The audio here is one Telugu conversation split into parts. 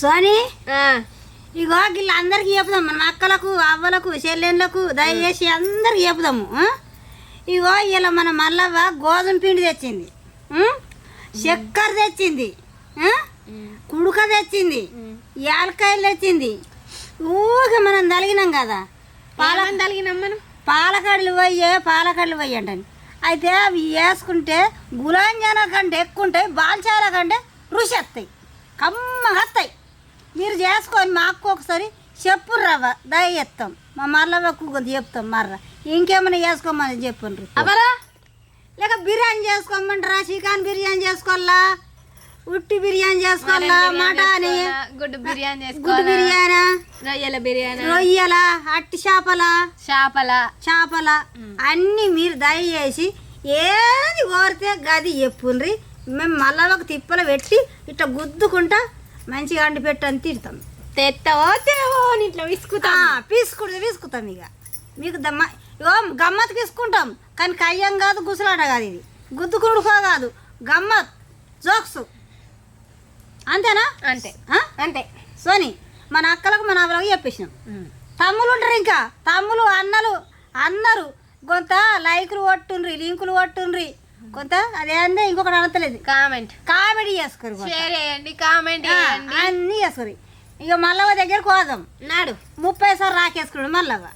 సోని? ఇగో వీళ్ళందరికీ చెప్పుదాం. మన అక్కలకు అవ్వలకు చెల్లెళ్ళకు దయచేసి అందరికి చెప్పుదాము? ఇగో ఇలా మన మల్లవ్వ గోధుమ పిండి తెచ్చింది? చక్కెర తెచ్చింది? కుడుక తెచ్చింది. యాలకాయలు తెచ్చింది. ఊగా మనం తలిగినాం కదా. పాల ఏమని తలిగినాం మనం? పాలకడలు పోయే పాలకడలు పోయి అంటని. అయితే అవి వేసుకుంటే గులాంజాల కంటే ఎక్కువ ఉంటాయి బాల్చాల కంటే రుచి వస్తాయి. కమ్మగా వస్తాయి. మీరు చేసుకొని మాకు ఒకసారి చెప్పు రవ్వ దయ చెప్తాం మా మర్లవ్వకు కొద్ది చెప్తాం మర్ర. ఇంకేమైనా చేసుకోమని చెప్పండి అవరా లేక బిర్యానీ చేసుకోమంటారా? చికెన్ బిర్యానీ చేసుకోవాలా? ఉట్టి బిర్యానీ చేసుకోవాలా? మటాని గుడ్డు బిర్యానీ గుడ్డు బిర్యానీ? రొయ్యల బిర్యానీ? రొయ్యల? అట్టి చేపల? చేపల? చేపల? అన్నీ మీరు దయచేసి ఏది కోరితే గది చెప్పుండ్రి. మేము మళ్ళా ఒక తిప్పలు పెట్టి ఇట్లా గుద్దుకుంటా మంచిగా అండి పెట్టని తిడతాం. తెత్తవో తేవో అని ఇట్లా విసుకుతా. పీసుకుంటే పీసుకుతాం ఇక. మీకు దమ్మ ఇగో గమ్మత్ తీసుకుంటాం కానీ కయ్యం కాదు గుసలాట కాదు ఇది. గుద్దుకుడుకో కాదు. గమ్మత్ జోక్స్. అంతేనా? అంతే? అంతే. సోని మన అక్కలకు మన అవ్వలకు చెప్పేసినాం. తమ్ములు ఉంటారు ఇంకా. తమ్ములు అన్నలు అందరు కొంత లైకులు కొట్టుండ్రి లింకులు కొట్టుండ్రి. కొంత? అదేందే ఇంకొకటి అనతలేదు కామెంట్. కామెడీ చేసుకోరు. షేర్ చేయండి కామెంట్ చేయండి. అన్నీ చేసుకోరు. ఇక మల్లవ్వ దగ్గరికి పోదాం. నాడు. ముప్పై సార్లు రాకేసుకున్నాడు మల్లవ్వ.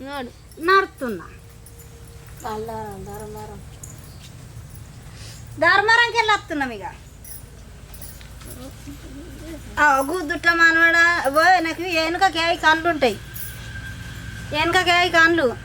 నాడు. నడుతున్నా ధర్మరంకి వెళ్ళి వస్తున్నాం ఇక. ఆ, గుద్దుట్ట మనవాడా నాకు వెనుక కేయి కళ్ళు ఉంటాయి వెనుక కేయి ఉం?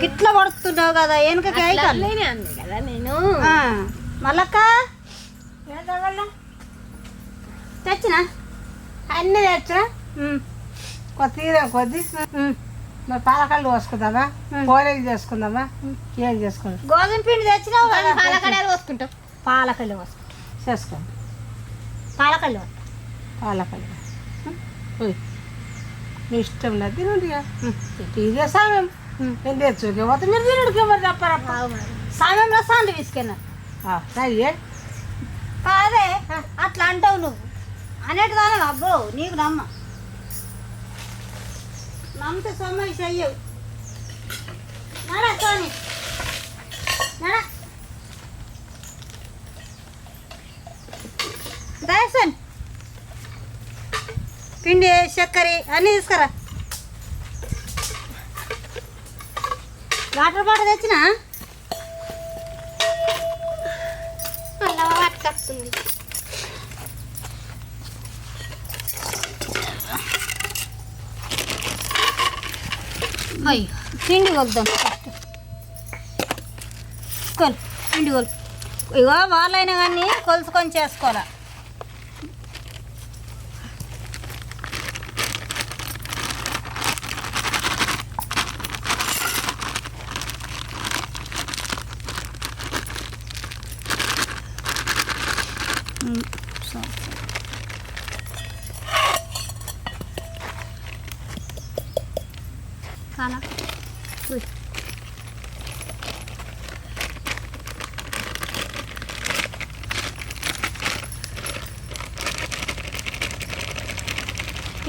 గిట్ల పడుతుంటావు కదా వెనుక కేయి కళ్ళు అట్లనే అంది కదా నేను. ఆ, మల్లక్క? తెచ్చిన? అన్ని తెచ్చా కొద్దిగా కొద్ది మరి పాలకళ్ళు పోసుకుందామా పోలేకి చేసుకుందామా? ఏం చేసుకుందాం గోధుమ పిండి తెచ్చినావు కదా? పాలకడాలు పోసుకుంటాం పాలకల్లి వస్తుంది చేసుకోండి పాలకల్లి పాలకళ్ళు ఓయ్ మీ ఇష్టం లేదు. తినండి ఇక. ఇదే సమయం నేను తెచ్చుకే పోతే మీరు తినడికి ఎవరు తప్పరప్ప సమయంలో సాండి తీసుకెళ్ళా సరే కాదే అట్లా అంటావు నువ్వు. అనేటిదానే అబ్బో నీకు నమ్మ. నమ్మితే సొమ్మకి చెయ్యవు నడా సోని నడా. దయసన్. పిండి చక్కెర అన్నీ తీసుకురా. వాటర్ బాటిల్ తెచ్చినా? అలా అయ్యో పిండి కొలుద్దాం కొలు పిండి కొలు ఇగో వాళ్ళైనా కానీ కొలుసుకొని చేసుకోవాలా.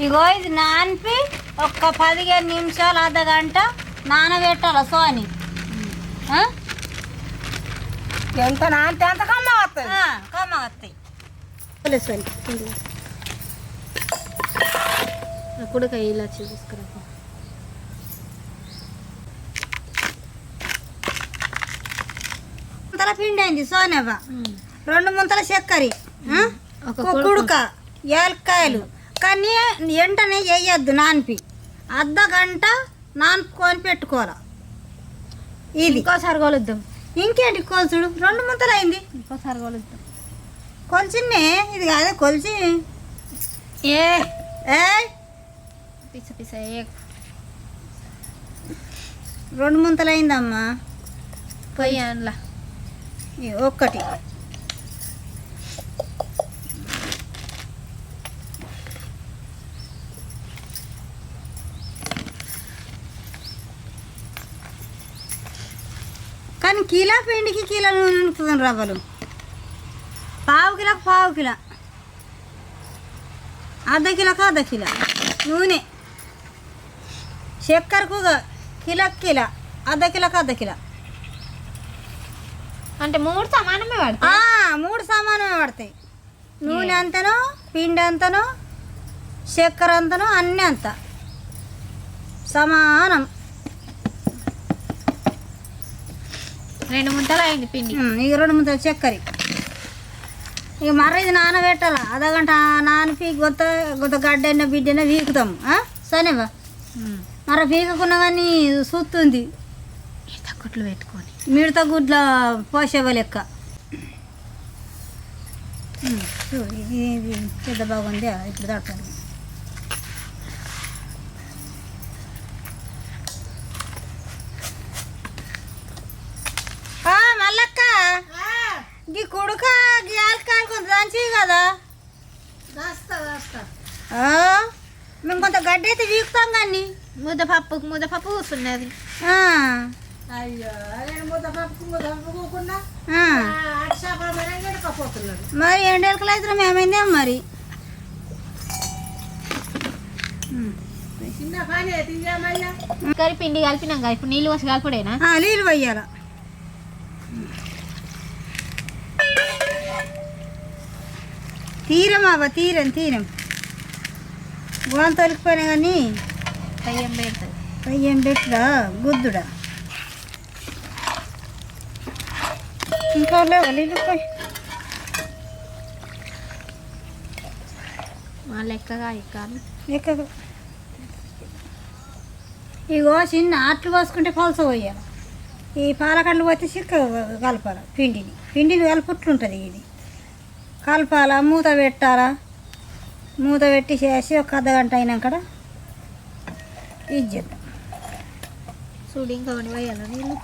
ఇగో ఇది నానిపి ఒక్క పదిహేను నిమిషాలు అర్ధ గంట నానబెట్టాలి సోని? ఎంత నాంతే అంత కమ్మ వస్తుంది కమ్మ వస్తాయి అప్పుడు ఇలా చూసుకురా. ముంతల పిండి అయింది సోనవ్వ రెండు ముంతల చక్కెర కుడుక ఏలకాయలు కానీ వెంటనే వేయద్దు నానిపి. అర్ధ గంట నానుకొని పెట్టుకోవాలి. ఇది. ఇంకోసారి కొలుద్దాం ఇంకేంటి కొలుచుడు రెండు ముంతలు అయింది ఇంకోసారి కొలుద్దాం కొలిచిన్నే ఇది కాదే కొలిచి. ఏ. ఏ పిస పిస ఏ. రెండు ముంతలు అయిందమ్మా ఒక్కటి. కిలో పిండికి కిలో నూనె నింపుతుంది రవ్వలు. పావు కిలోకి పావు కిలో. అర్ధ కిలోకి అర్ధ కిలో. నూనె. చక్కెరకు కిలోకి కిలో అర్ధ కిలోకి అర్ధ కిలో. అంటే మూడు సమానమే పడతాయి? మూడు సామానమే పడతాయి. నూనె అంతను పిండి అంతను చక్కెర అంతను అన్నీ అంత. సమానం. రెండు ముంతలు అయింది పిండి. ఇక రెండు ముద్దలు చక్కెర. ఇక మర్ర ఇది నానబెట్టాల? అదగంట నానిపి గొంత గొంత గడ్డైన బిడ్డైనా వీకుతాము సరేవా మర పీకకున్నా కానీ సుత్తుంది. కొట్లు పెట్టుకొని. మిడత గుడ్ల పోసేవ లెక్క? పెద్ద బాగుంది ఇప్పుడు తడతాను ఆ, మల్లక్క గీ కుడుక గీ ఆల్కాయలు కొంత దంచి కదా ఆ, మేము కొంత గడ్డి అయితే వీకుతాం కానీ ముద్దపప్పు ముద్దపప్పు కూర్చున్నది ఆ, అయ్యో నేను ముద్దపప్పు ముద్దపప్పుకోకుండా ఆ. అటు చేపల మీద గడకపోతున్నాడు మరి ఎండెలకలు అయితే మేమైందే మరి? కరి పిండి కలిపినాం కదా ఇప్పుడు నీళ్ళు పోసి కలపడేనా? ఆ, నీళ్ళు పోయాల తీరం అవ్వ తీరం తీరం. గోన్ తొలికిపోయినా కానీ దయ్యం పెడుతుంది అయ్యేం పెట్టుడా గుద్దుడా? ఇంకా లేవు నీళ్ళు పోయి. మా లెక్కగా ఎక్కాలి ఎక్కదు ఇగో చిన్న ఆట్లు పోసుకుంటే పలస పోయాలి ఈ పాలకళ్ళు పోతే చిక్క కలపాలి పిండిని. పిండిని కలుపుట్లుంటుంది ఇది. కలపాలా మూత పెట్టాలా? మూత పెట్టి చేసి ఒక అర్ధ గంట అయినాక ఇది చేద్దాం చూడు ఇంకా పోయాలి నీళ్ళు?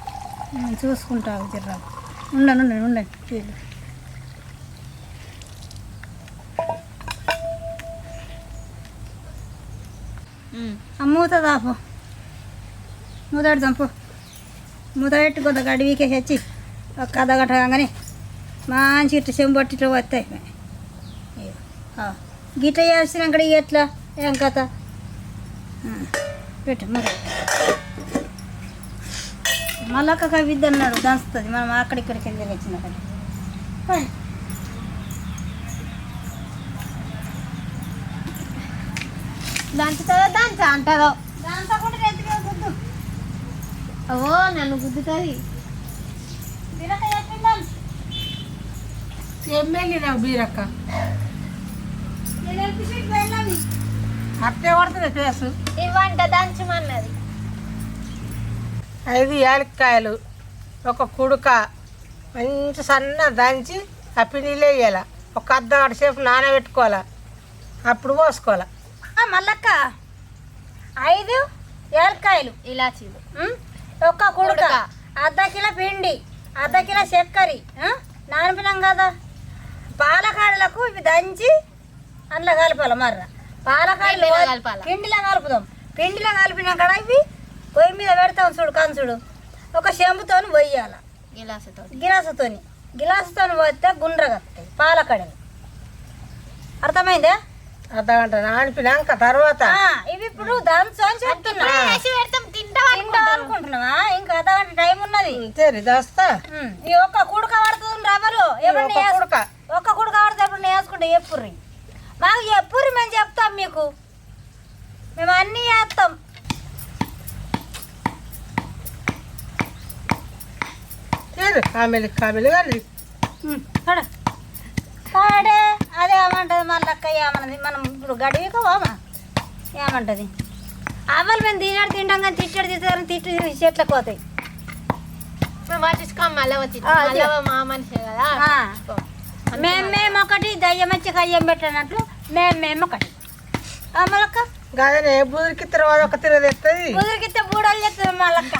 నేను చూసుకుంటావు జర్రా. ఉండండి ఉండండి ఉండండి మూత దాపు మూత పెడదాం పో. మూత పెట్టి కొంత గడి వీకేసి వచ్చి ఒక అర్ధ గంట కాగానే మంచి ఇట్లా చెంబట్టి ఇట్లా వస్తాయి గిట్ల చేసినాక ఇక ఎట్లా? ఏం కథ. పెట్టు మరి. మళ్ళొక్క కవిద్ద అన్నాడు దంచుతుంది. మనం అక్కడిక్కడికి ఎందుకు వచ్చిన దంచుతుందో దంచ అంటదో దాంతో కూడా ఎత్తుకే గుద్దు? ఓ నన్ను గుద్దుతుంది. ఎమ్మెల్యే బీరక్క? అట్టే పడుతుంది ఫేసు ఇవంట దంచమన్నది. ఐదు యాలక్కాయలు ఒక కుడుక మంచి సన్న దంచి ఆ పిండిలో వేయాల. ఒక అర్ధ గంట సేపు నానబెట్టుకోవాలా. అప్పుడు పోసుకోవాలా. మల్లక్క ఐదు ఏలకాయలు ఇలాచీలు కుడుక కుడుక. అర్ధ కిలో పిండి అర్ధ కిలో చక్కెర నానిపినాం కదా. పాలకాడలకు ఇవి దంచి అందులో కలపాలి మర్ర? పాలకాడలు పిండిలో కలపాలా? పిండిలో కలుపుదాం. పిండిలో కలిపినాక ఇవి పొయ్యి మీద పెడతాం చూడు కంచుడు. ఒక చెంబుతోని పోయాల గిలాసుతో గిలాసుతోని. గిలాసుతోని పోతే గుండ్రగా వస్తాయి పాలకడలు. అర్థమైందా? అర్ధ గంట నానిపినాక తర్వాత ఆ, ఇవి ఇప్పుడు దంచు అని చెప్తున్నా. వేసి పెడతాం తింటాం తింటాం అనుకుంటున్నావా ఇంకా అర్ధ గంట టైం ఉన్నది. సరే దస్తా. ఈ ఒక్క కుడక పడుతుంది రవ్వలు ఎప్పుడు ఒక కుడక. ఒక్క కుడక పడితే ఎప్పుడు వేసుకుంటే ఎప్పుర్రి మాకు ఎప్పుర్రి మేము చెప్తాం మీకు? మేము అన్నీ చేస్తాం. కామెలి కామెలి కానీ పాడే. అదే ఏమంటది మళ్ళక్క ఏమన్నది? మనం ఇప్పుడు గడివికోవామా ఏమంటది? అవ్వలు మేము తినాడు తింటాం కానీ తిట్టాడు తిట్టారు తిట్టి చెట్లకు పోతాయి. మేము పట్టించుకోం మళ్ళీ వచ్చి మళ్ళీ. మా మనిషి కదా. ఆ. మేము మేము ఒకటి దయ్యం వచ్చి కయ్యం పెట్టినట్లు మేము మేము ఒకటి మళ్ళక్క గదనే బుదిరికి తర్వాత ఒక తిరగ తెస్తుంది కుదిరికితే బూడలు చెప్తుంది మళ్ళక్క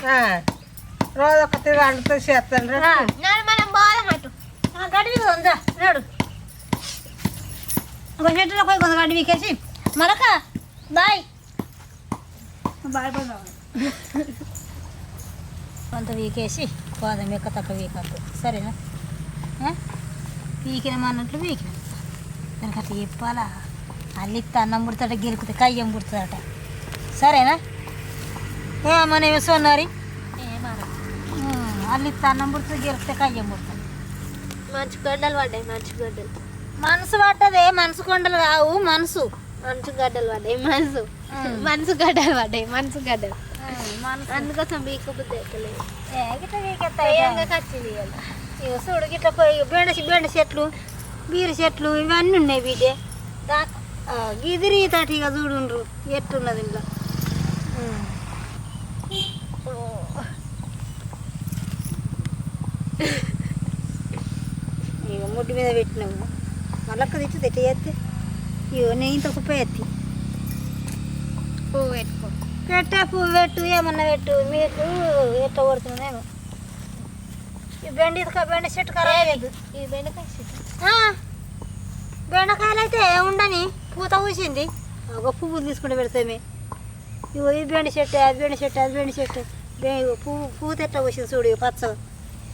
రోజు ఒక తిరగ అంటుతుంది చేస్తాను మనం ఆ, గడివి ఉందా? నాడు. ఒక చెట్టులో పోయి కొంత గడ్డి వీకేసి మరొక బాయ్. బాయ్ కొంత వీకేసి పోదాం ఎక్క తక్క వీకద్దు సరేనా? ఆ? పీకిన. దానికి అట్లా చెప్పాలా? అల్లిత్త అన్నం పుడతాడ గెలుకుతే కయ్యం పుడుతుందట. సరేనా? ఏ మన సోనారి ఏమన్నా అల్లిత్త అన్నం పుడుతుంది గెలికితే కయ్యం పుడుతుంది. మంచి గడ్డలు పడ్డాయి మంచి గడ్డలు. మనసు పట్టదే మనసు కొండలు కావు మనసు. మంచు గడ్డలు పడ్డాయి మనసు. మనసు గడ్డలు పడ్డాయి మనసు గడ్డలు. మనసు. అందుకోసం మీకు బుద్ధి ఎక్కలేదు గిట్ల చూడు గిట్ల పోయి బెండ బెండ చెట్లు బీర చెట్లు ఇవన్నీ ఉన్నాయి బిడ్డే దా గిదిరి తటి ఇక చూడుండ్రు ఎట్టున్నది ఇంట్లో? ఇక ముడ్డు మీద పెట్టినావు మళ్ళీ తెచ్చి తెట్టి చేస్తే ఇగో నేను ఇంత కుప్ప ఎత్తి పువ్వు పెట్టుకో. పెట్టే పువ్వు పెట్టు ఏమన్నా పెట్టు మీకు ఎట్ట కొడుతుందేమో ఈ బెండ చెట్టు కరాలేదు ఇది బెండకాయ చెట్టు. బెండకాయలు అయితే ఉండని పూత పూసింది. ఒక పువ్వులు తీసుకుంటే పెడతామే. ఇగో ఈ బెండ చెట్టు అది బెండ చెట్టు అది బెండ చెట్టు. బె- ఇగో పువ్వు పూత ఎట్లా పూసింది చూడు ఇగో పచ్చగా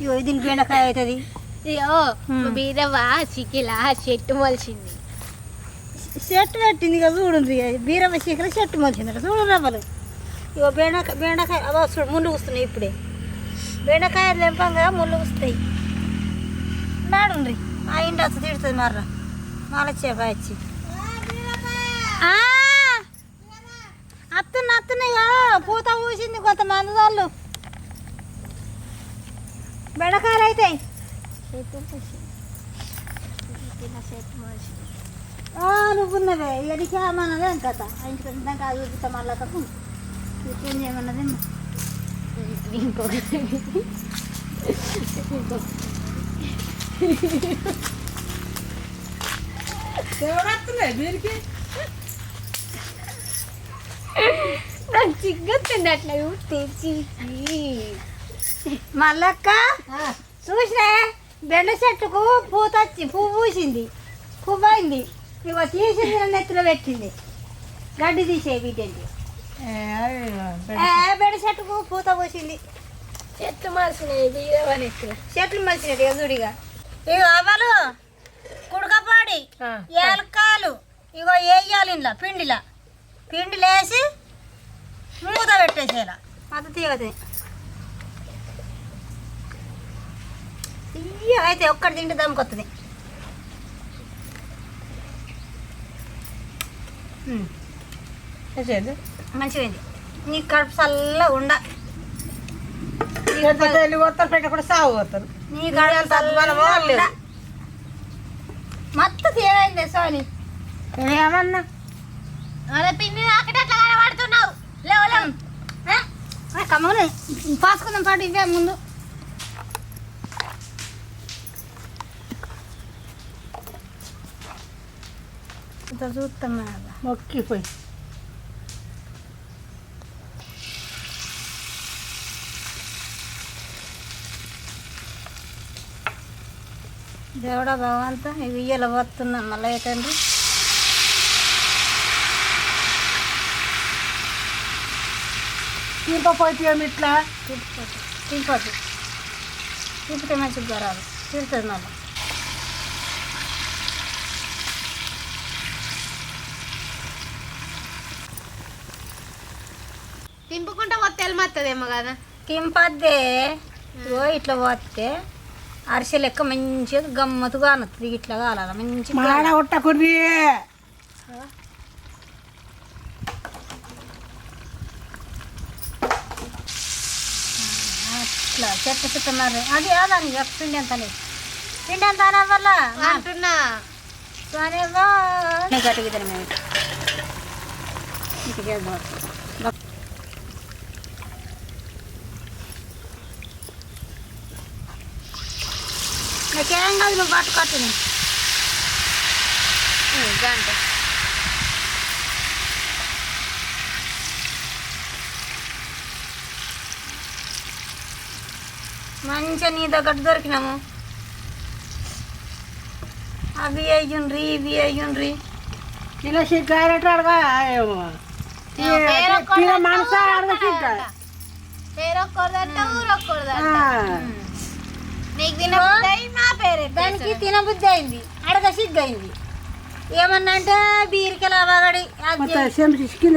ఇగో దీని బెండకాయ అవుతుంది. అయ్యో హ్మ్. బీరవ్వ చికిలా చెట్టు మొలిచింది. చెట్టు పెట్టింది ఇక చూడండి బీరమ్మ చీకల చెట్టు మొలిచిందట. చూడు రవ్వలు ఇగో బెండకాయ బెండకాయ అవ చూడు ముళ్ళు వస్తున్నాయి ఇప్పుడే. బెండకాయలు తెంపంగా ముళ్ళు వస్తాయి. నాడుండ్రి ఆ ఇంటి వచ్చి తిడుతుంది మర్ర. మాలచ్చే బాచ్చి అత్తున్న అత్తున్నాయో పూత పూసింది కొంతమంది వాళ్ళు బెండకాయలు అవుతాయి ఆ, నువ్వున్నవే. ఎడికి ఏమన్నదే కథ ఇంటికి వచ్చినాక అది చూపిస్తా మళ్ళా తప్పు ఇప్పుడు ఏమన్నది ఇంకొకటి ఎవరొస్తున్నాయి వీరికి నాకు చిగ్గొస్తుంది అట్లా తెచ్చి మళ్ళక్క చూసినా బెండ చెట్టుకు పూత వచ్చి పువ్వు పూసింది పువ్వు అయింది ఇగో తీసింది నన్ను ఎత్తులో పెట్టింది గడ్డి తీసే వీటండి బెండ చెట్టుకు పూత పూసింది. చెట్టు మార్చినాయి బీరవ్వని ఎక్కువ చెట్లు మలిసినట్టు చూడిగా ఇగో అవ్వలు కుడకపాడి ఏలకాయలు ఇగో వేయాలి ఇంట్లో పిండిలా. పిండిలో వేసి మూత పెట్టేసేలా మత ఇయ్య అయితే ఒక్కటి తింటే దమ్ముకొస్తుంది మంచిగా నీ కడుపు చల్లగా ఉండ. పోతారు పెట్టకుండా సాగు పోతారు. నీ కడుపు చల్లగా ఉండ. మొత్తం తీయమైంది సోని ఏమన్నా? అదే పిన్ని నాకటి అట్లా కనబడుతున్నావు. లేవు లేవు. కమ్మని. పాసుకుందాం పాటు ఇవే ముందు. చూస్తాం మొక్కిపోయి. దేవుడా భగవంత ఇవి ఇయ్యాల పోతున్నాం మళ్ళీ ఏంటండి? తీర్పపోతే ఏమి ఇట్లా? తిప్పిపోతుంది తిప్పిపోతుంది తిప్పితే మంచిగా రాదు మళ్ళీ. తింపుకుంటా పోతే వెళ్ళమత్తదేమో కదా. తింపద్దే. ఇట్లా పోతే. అరిసె లెక్క మంచిగా గమ్మతుగా అనొస్తుంది ఇట్లా కాలాలి మంచిగా మాడ కొట్టకుర్రి. అట్లా చెత్త చెత్త మరి. అది అదని పిండి ఎంత పిండి ఎంత వల్ల? అంటున్నా. తిన చేద్దాం నాకేం కాదు నువ్వు పట్టు కట్టుని గంట మంచిగా నీ దగ్గర దొరికినాము. అవి అయ్యుండ్రి ఇవి అయ్యుండ్రి ఇలా సిగ్గారెట్ అడగా మనస అడగ సిగ్గా పేరొక్కడదంట ఊరొక్కడదంట నీకు తినబుద్ధి మా పేరు దానికి తినబుద్ధి అయింది. అడగ సిగ్గైంది ఏమన్నా అంటే బీరికల అవగడి కింద